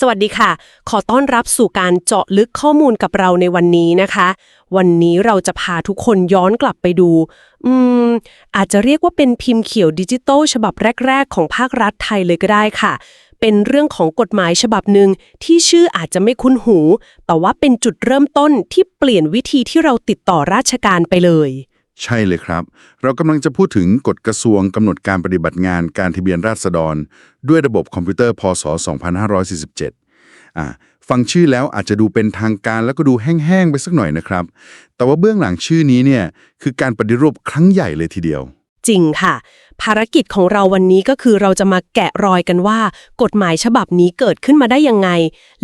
สวัสดีค่ะ ขอต้อนรับสู่การเจาะลึกข้อมูลกับเราในวันนี้นะคะ วันนี้เราจะพาทุกคนย้อนกลับไปดู อืม อาจจะเรียกว่าเป็นพิมพ์เขียวดิจิตอลฉบับแรก ๆ ของภาครัฐไทยเลยก็ได้ค่ะ เป็นเรื่องของกฎหมายฉบับหนึ่งที่ชื่ออาจจะไม่คุ้นหู แต่ว่าเป็นจุดเริ่มต้นที่เปลี่ยนวิธีที่เราติดต่อราชการไปเลย ใช่เลยครับ เรากำลังจะพูดถึงกฎกระทรวงกำหนดการปฏิบัติงานการทะเบียนราษฎร ด้วยระบบคอมพิวเตอร์พศ 2547อ่าฟังชื่อแล้วอาจจะดูเป็นทางการแล้วก็ดูแห้งๆไปสักหน่อยนะครับ แต่ว่าเบื้องหลังชื่อนี้เนี่ยคือการปฏิรูปครั้งใหญ่เลยทีเดียว จริงค่ะ ภารกิจของเราวันนี้ก็คือเราจะมาแกะรอยกันว่า กฎหมายฉบับนี้เกิดขึ้นมาได้ยังไง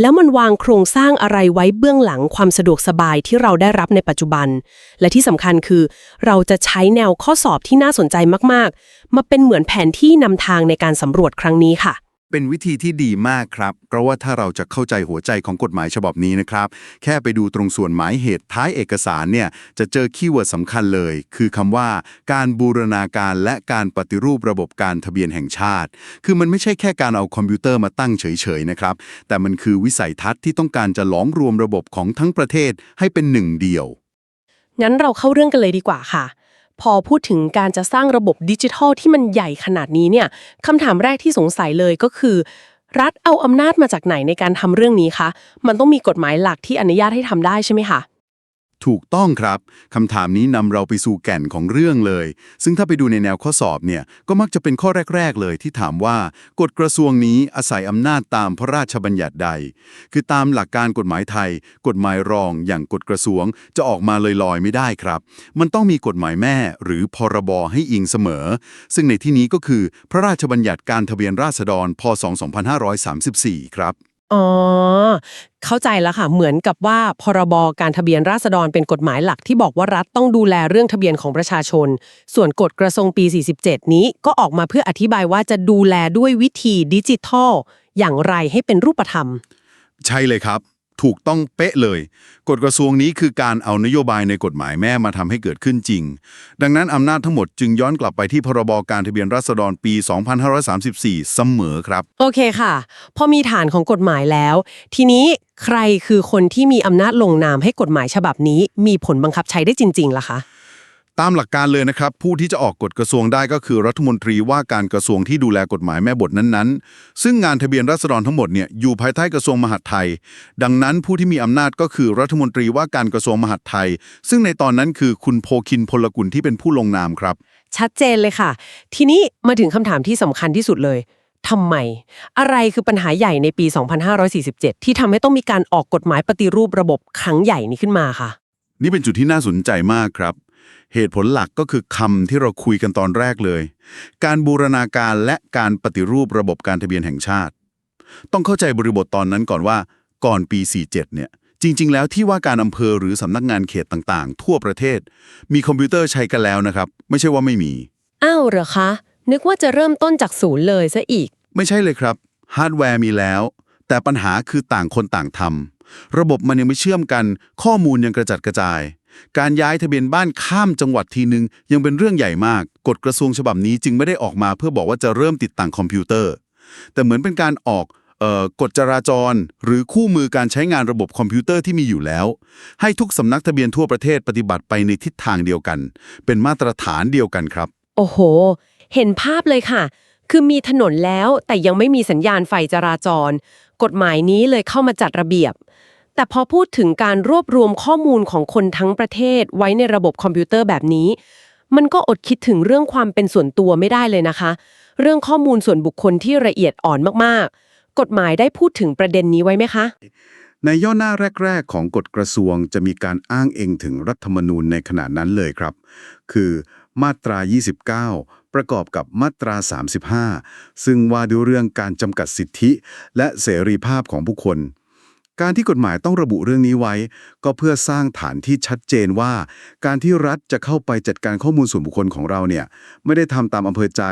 แล้วมันวางโครงสร้างอะไรไว้เบื้องหลังความสะดวกสบายที่เราได้รับในปัจจุบัน และที่สำคัญคือ เราจะใช้แนวข้อสอบที่น่าสนใจมากๆ มาเป็นเหมือนแผนที่นำทางในการสำรวจครั้งนี้ค่ะ เป็นวิธีที่ดีมากครับ เพราะว่าถ้าเราจะเข้าใจหัวใจของกฎหมายฉบับนี้นะครับ แค่ไปดูตรงส่วนหมายเหตุท้ายเอกสารเนี่ยจะเจอคีย์เวิร์ดสำคัญเลย คือคำว่า การบูรณาการและการปฏิรูประบบการทะเบียนแห่งชาติ คือมันไม่ใช่แค่การเอาคอมพิวเตอร์มาตั้งเฉยๆนะครับ แต่มันคือวิสัยทัศน์ที่ต้องการจะหลอมรวมระบบของทั้งประเทศให้เป็นหนึ่งเดียว งั้นเราเข้าเรื่องกันเลยดีกว่าค่ะ พอพูดถึงการจะสร้างระบบดิจิทัลที่มันใหญ่ขนาดนี้เนี่ยคำถามแรกที่สงสัยเลยก็คือ รัฐเอาอำนาจมาจากไหนในการทำเรื่องนี้คะ มันต้องมีกฎหมายหลักที่อนุญาตให้ทำได้ใช่ไหมคะ ถูกต้องครับคำถามนี้นำเราไปสู่แก่นของเรื่องเลย ซึ่งถ้าไปดูในแนวข้อสอบเนี่ยก็มักจะเป็นข้อแรก ๆ เลยที่ถามว่ากฎกระทรวงนี้อาศัยอำนาจตามพระราชบัญญัติใด คือตามหลักการกฎหมายไทย กฎหมายรองอย่างกฎกระทรวงจะออกมาลอยๆไม่ได้ครับ มันต้องมีกฎหมายแม่หรือพรบให้อิงเสมอ ซึ่งในที่นี้ก็คือพระราชบัญญัติการทะเบียนราษฎร พศ 2534 ครับ อ๋อ เข้าใจแล้วค่ะ เหมือนกับว่าพรบการทะเบียนราษฎรเป็นกฎหมายหลักที่บอกว่ารัฐต้องดูแลเรื่องทะเบียนของประชาชน ส่วนกฎกระทรวงปี 47 นี้ก็ออกมาเพื่ออธิบายว่าจะดูแลด้วยวิธีดิจิทัล อย่างไรให้เป็นรูปธรรม ใช่เลยครับ ถูกต้องเป๊ะเลย กฎกระทรวงนี้คือการเอานโยบายในกฎหมายแม่มาทำให้เกิดขึ้นจริง ดังนั้นอำนาจทั้งหมดจึงย้อนกลับไปที่พรบการทะเบียนราษฎรปี 2534 เสมอครับ โอเคค่ะ พอมีฐานของกฎหมายแล้ว ทีนี้ใครคือคนที่มีอำนาจลงนามให้กฎหมายฉบับนี้ มีผลบังคับใช้ได้จริงๆล่ะคะ ตามหลักการเลยนะครับ ผู้ที่จะออกกฎกระทรวงได้ก็คือรัฐมนตรีว่าการกระทรวงที่ดูแลกฎหมายแม่บทนั้นๆ ซึ่งงานทะเบียนราษฎรทั้งหมดเนี่ยอยู่ภายใต้กระทรวงมหาดไทย ดังนั้นผู้ที่มีอำนาจก็คือรัฐมนตรีว่าการกระทรวงมหาดไทย ซึ่งในตอนนั้นคือคุณโพคินพลกุลที่เป็นผู้ลงนามครับ ชัดเจนเลยค่ะ ทีนี้มาถึงคำถามที่สำคัญที่สุดเลยทำไม อะไรคือปัญหาใหญ่ในปี 2547 ที่ทำให้ต้องมีการออกกฎหมายปฏิรูประบบครั้งใหญ่นี้ขึ้นมาค่ะ นี่เป็นจุดที่น่าสนใจมากครับ เหตุผลหลักก็คือคำที่เราคุยกันตอนแรกเลย การบูรณาการและการปฏิรูประบบการทะเบียนแห่งชาติ ต้องเข้าใจบริบทตอนนั้นก่อนว่า ก่อนปี 47 เนี่ย จริง ๆ แล้วที่ว่าการอำเภอหรือสำนักงานเขตต่างๆ ทั่วประเทศ มีคอมพิวเตอร์ใช้กันแล้วนะครับ ไม่ใช่ว่าไม่มี อ้าวเหรอคะ นึกว่าจะเริ่มต้นจากศูนย์เลยซะอีก ไม่ใช่เลยครับฮาร์ดแวร์มีแล้ว แต่ปัญหาคือต่างคนต่างทำระบบมันยังไม่เชื่อมกัน ข้อมูลยังกระจัดกระจาย การย้ายทะเบียนบ้านข้ามจังหวัดทีนึง ยังเป็นเรื่องใหญ่มาก กฎกระทรวงฉบับนี้จึงไม่ได้ออกมาเพื่อบอกว่าจะเริ่มติดตั้งคอมพิวเตอร์ แต่เหมือนเป็นการออกกฎจราจร หรือคู่มือการใช้งานระบบคอมพิวเตอร์ที่มีอยู่แล้ว ให้ทุกสำนักทะเบียนทั่วประเทศปฏิบัติไปในทิศทางเดียวกัน เป็นมาตรฐานเดียวกันครับ โอ้โห เห็นภาพเลยค่ะ คือมีถนนแล้วแต่ยังไม่มีสัญญาณไฟจราจร กฎหมายนี้เลยเข้ามาจัดระเบียบ แต่พอพูดถึงการรวบรวมข้อมูลของคนทั้งประเทศไว้ในระบบคอมพิวเตอร์แบบนี้ มันก็อดคิดถึงเรื่องความเป็นส่วนตัวไม่ได้เลยนะคะ เรื่องข้อมูลส่วนบุคคลที่ละเอียดอ่อนมากๆ กฎหมายได้พูดถึงประเด็นนี้ไว้ไหมคะ ในย่อหน้าแรก ๆ ของกฎกระทรวงจะมีการอ้างเองถึงรัฐธรรมนูญในขณะนั้นเลยครับ คือมาตรา 29 ประกอบกับมาตรา 35 ซึ่งว่าด้วยเรื่องการจำกัดสิทธิ และเสรีภาพของผู้คน การที่กฎหมายต้องระบุเรื่องนี้ไว้ ก็เพื่อสร้างฐานที่ชัดเจนว่า การที่รัฐจะเข้าไปจัดการข้อมูลส่วนบุคคลของเราเนี่ยไม่ได้ทำตามอำเภอใจ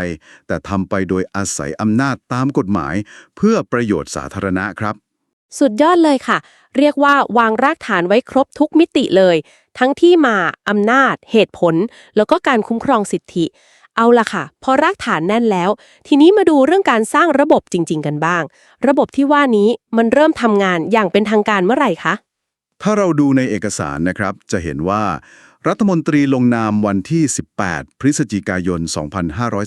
แต่ทำไปโดยอาศัยอำนาจตามกฎหมาย เพื่อประโยชน์สาธารณะครับ สุดยอดเลยค่ะ เรียกว่าวางรากฐานไว้ครบทุกมิติเลย ทั้งที่มาอำนาจ เหตุผล แล้วก็การคุ้มครองสิทธิ เอาล่ะค่ะ พอรากฐานแน่นแล้ว ทีนี้มาดูเรื่องการสร้างระบบจริง ๆ กันบ้าง ระบบที่ว่านี้มันเริ่มทำงานอย่างเป็นทางการเมื่อไหร่คะ ถ้าเราดูในเอกสารนะครับ จะเห็นว่า รัฐมนตรีลงนามวันที่ 18 พฤศจิกายน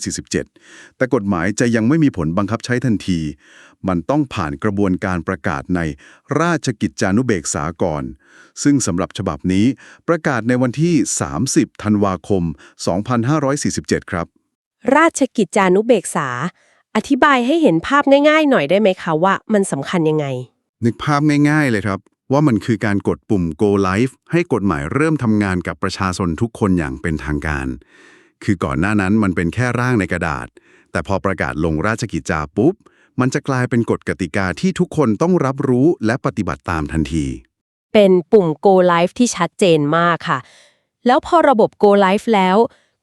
2547 แต่กฎหมายจะยังไม่มีผลบังคับใช้ทันที มันต้องผ่านกระบวนการประกาศในราชกิจจานุเบกษาก่อน ซึ่งสำหรับฉบับนี้ประกาศในวันที่ 30 ธันวาคม 2547 ครับ ราชกิจจานุเบกษา อธิบายให้เห็นภาพง่ายๆ หน่อยได้ไหมคะว่ามันสำคัญยังไง นึกภาพง่าย ๆ เลยครับ ว่ามันคือการกดปุ่ม go live ให้กฎหมายเริ่มทำงานกับประชาชนทุกคนอย่างเป็นทางการ คือก่อนหน้านั้นมันเป็นแค่ร่างในกระดาษ แต่พอประกาศลงราชกิจจาปุ๊บ มันจะกลายเป็นกฎกติกาที่ทุกคนต้องรับรู้และปฏิบัติตามทันที เป็นปุ่ม go live ที่ชัดเจนมากค่ะ แล้วพอระบบ go live แล้ว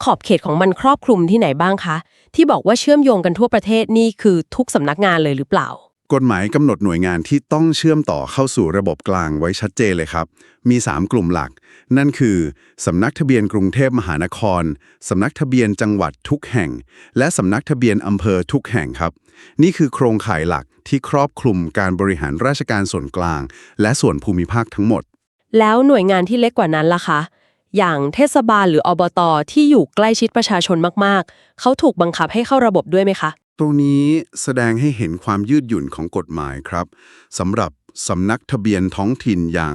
ขอบเขตของมันครอบคลุมที่ไหนบ้างคะ ที่บอกว่าเชื่อมโยงกันทั่วประเทศนี่คือทุกสำนักงานเลยหรือเปล่า กฎหมายกำหนดหน่วยงานที่ต้องเชื่อมต่อเข้าสู่ระบบกลางไว้ชัดเจนเลยครับ มี 3 กลุ่มหลัก นั่นคือ สำนักทะเบียนกรุงเทพมหานคร สำนักทะเบียนจังหวัดทุกแห่ง และสำนักทะเบียนอำเภอทุกแห่งครับ นี่คือโครงข่ายหลักที่ครอบคลุมการบริหารราชการส่วนกลาง และส่วนภูมิภาคทั้งหมด แล้วหน่วยงานที่เล็กกว่านั้นล่ะคะ อย่างเทศบาลหรืออบตที่อยู่ใกล้ชิดประชาชนมากๆ เขาถูกบังคับให้เข้าระบบด้วยไหมคะ ตรงนี้แสดงให้เห็นความยืดหยุ่นของกฎหมายครับสำหรับสำนักทะเบียนท้องถิ่นอย่าง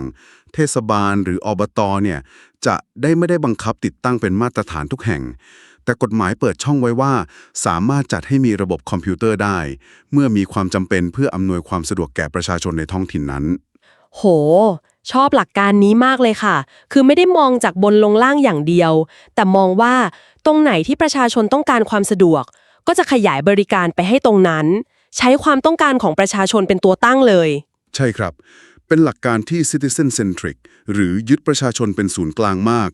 เทศบาลหรืออบตเนี่ยจะได้ไม่ได้บังคับติดตั้งเป็นมาตรฐานทุกแห่ง แต่กฎหมายเปิดช่องไว้ว่า สามารถจัดให้มีระบบคอมพิวเตอร์ได้ เมื่อมีความจำเป็นเพื่ออำนวยความสะดวกแก่ประชาชนในท้องถิ่นนั้น โห ชอบหลักการนี้มากเลยค่ะ คือไม่ได้มองจากบนลงล่างอย่างเดียว แต่มองว่าตรงไหนที่ประชาชนต้องการความสะดวก ก็จะขยายบริการไปให้ตรงนั้น ใช้ความต้องการของประชาชนเป็นตัวตั้งเลย ใช่ครับ เป็นหลักการที่ citizen centric หรือยึดประชาชนเป็นศูนย์กลางมาก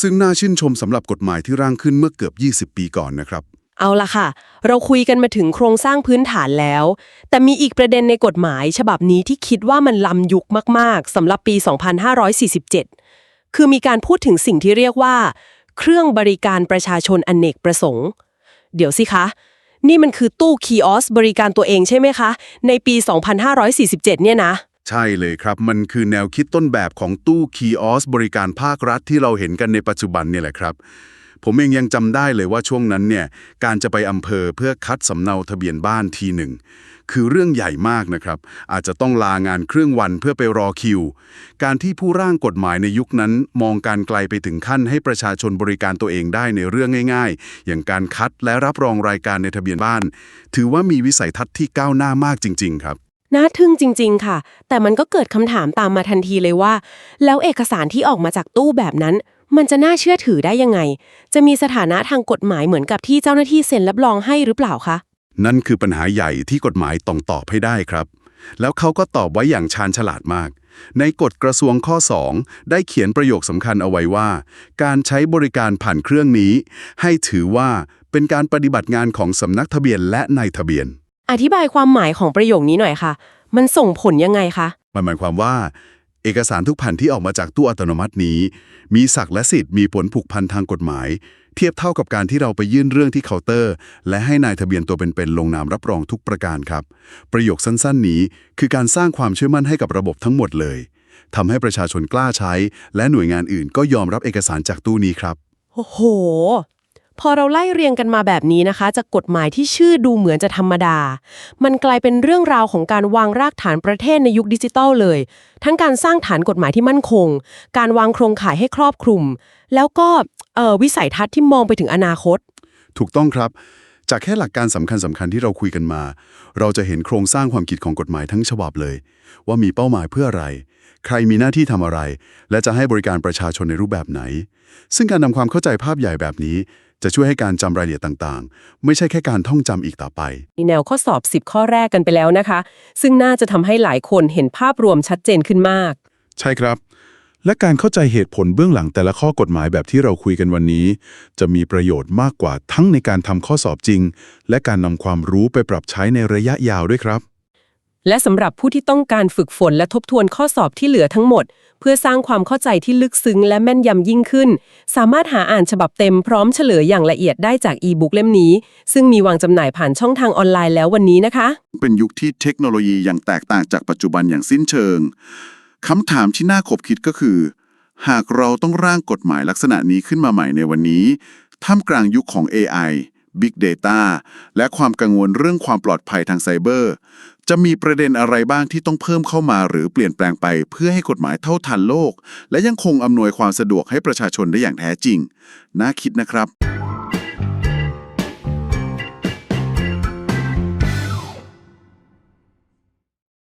ซึ่งน่าชื่นชมสำหรับกฎหมายที่ร่างขึ้นเมื่อเกือบ 20 ปีก่อนนะครับ เอาละค่ะ เราคุยกันมาถึงโครงสร้างพื้นฐานแล้ว แต่มีอีกประเด็นในกฎหมายฉบับนี้ที่คิดว่ามันล้ำยุคมากๆสำหรับปี 2547 คือมีการพูดถึงสิ่งที่เรียกว่า เครื่องบริการประชาชนอนเนกประสงค์ เดี๋ยวสิคะ นี่มันคือตู้คีออสบริการตัวเองใช่ไหมคะ ในปี 2547 เนี่ยนะ ใช่เลยครับ มันคือแนวคิดต้นแบบของตู้คีออสบริการภาครัฐที่เราเห็นกันในปัจจุบันเนี่ยแหละครับผมเองยังจำได้เลยว่าช่วงนั้นเนี่ยการจะไปอำเภอเพื่อคัดสำเนาทะเบียนบ้านทีหนึ่ง คือเรื่องใหญ่มากนะครับ อาจจะต้องลางานเครึ่องวันเพื่อไปรอคิว การที่ผู้ร่างกฎหมายในยุคนั้น มองการไกลไปถึงขั้นให้ประชาชนบริการตัวเองได้ในเรื่องง่าย ๆ อย่างการคัดและรับรองรายการในทะเบียนบ้าน ถือว่ามีวิสัยทัศน์ที่ก้าวหน้ามากจริง ๆ ครับน่าทึ่งจริง ๆ ค่ะ แต่มันก็เกิดคำถามตามมาทันทีเลยว่า แล้วเอกสารที่ออกมาจากตู้แบบนั้น มันจะน่าเชื่อถือได้ยังไง จะมีสถานะทางกฎหมายเหมือนกับที่เจ้าหน้าที่เซ็นรับรองให้หรือเปล่าคะ นั่นคือปัญหาใหญ่ที่กฎหมายต้องตอบให้ได้ครับ แล้วเขาก็ตอบไว้อย่างชาญฉลาดมาก ในกฎกระทรวงข้อ 2 ได้เขียนประโยคสำคัญเอาไว้ว่า การใช้บริการผ่านเครื่องนี้ ให้ถือว่าเป็นการปฏิบัติงานของสำนักทะเบียนและนายทะเบียน อธิบายความหมายของประโยคนี้หน่อยค่ะ มันส่งผลยังไงคะ มันหมายความว่า เอกสารทุกแผ่นที่ออกมาจากตู้อัตโนมัตินี้ มีศักดิ์และสิทธิ์มีผลผูกพันทางกฎหมาย เทียบเท่ากับการที่เราไปยื่นเรื่องที่เคาน์เตอร์ และให้นายทะเบียนตัวเป็นๆลงนามรับรองทุกประการครับ ประโยคสั้นๆ นี้คือการสร้างความเชื่อมั่นให้กับระบบทั้งหมดเลยทำให้ประชาชนกล้าใช้ และหน่วยงานอื่นก็ยอมรับเอกสารจากตู้นี้ครับโอ้โห พอเราไล่เรียงกันมาแบบนี้นะคะ จากกฎหมายที่ชื่อดูเหมือนจะธรรมดา มันกลายเป็นเรื่องราวของการวางรากฐานประเทศในยุคดิจิทัลเลย ทั้งการสร้างฐานกฎหมายที่มั่นคง การวางโครงข่ายให้ครอบคลุม แล้วก็เอ่อวิสัยทัศน์ที่มองไปถึงอนาคต ถูกต้องครับ จากแค่หลักการสำคัญสำคัญๆที่เราคุยกันมา เราจะเห็นโครงสร้างความคิดของกฎหมายทั้งฉบับเลย ว่ามีเป้าหมายเพื่ออะไร ใครมีหน้าที่ทำอะไร และจะให้บริการประชาชนในรูปแบบไหน ซึ่งการนำความเข้าใจภาพใหญ่แบบนี้ จะช่วยให้การจำรายละเอียดต่างๆ ไม่ใช่แค่การท่องจำอีกต่อไปมีแนวข้อสอบ 10 ข้อแรกกันไปแล้วนะคะ ซึ่งน่าจะทำให้หลายคนเห็นภาพรวมชัดเจนขึ้นมาก ใช่ครับ และการเข้าใจเหตุผลเบื้องหลังแต่ละข้อกฎหมายแบบที่เราคุยกันวันนี้ จะมีประโยชน์มากกว่าทั้งในการทำข้อสอบจริง และการนำความรู้ไปปรับใช้ในระยะยาวด้วยครับ และสำหรับผู้ที่ต้องการฝึกฝนและทบทวนข้อสอบที่เหลือทั้งหมด เพื่อสร้างความเข้าใจที่ลึกซึ้งและแม่นยำยิ่งขึ้น สามารถหาอ่านฉบับเต็มพร้อมเฉลยอย่างละเอียดได้จากอีบุ๊กเล่มนี้ ซึ่งมีวางจำหน่ายผ่านช่องทางออนไลน์แล้ววันนี้นะคะ เป็นยุคที่เทคโนโลยียังแตกต่างจากปัจจุบันอย่างสิ้นเชิง คำถามที่น่าขบคิดก็คือ หากเราต้องร่างกฎหมายลักษณะนี้ขึ้นมาใหม่ในวันนี้ท่ามกลางยุคของ AI Big Data และความกังวลเรื่องความปลอดภัยทางไซเบอร์ จะมีประเด็นอะไรบ้างที่ต้องเพิ่มเข้ามาหรือเปลี่ยนแปลงไปเพื่อให้กฎหมายเท่าทันโลก และยังคงอำนวยความสะดวกให้ประชาชนได้อย่างแท้จริง น่าคิดนะครับ